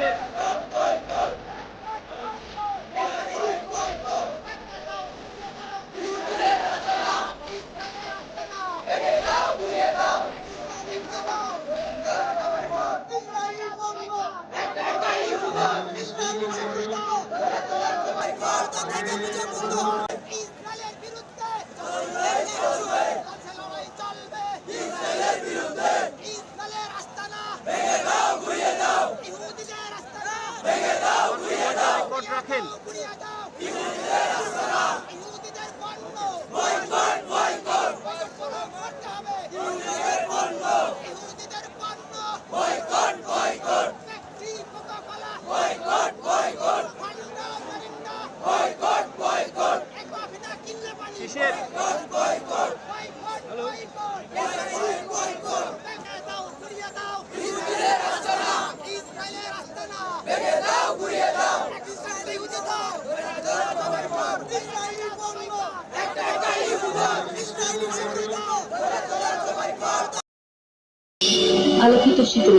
Let's go. দাও রাখেন। গুড়িয়ে দাও আলোকিত শীতল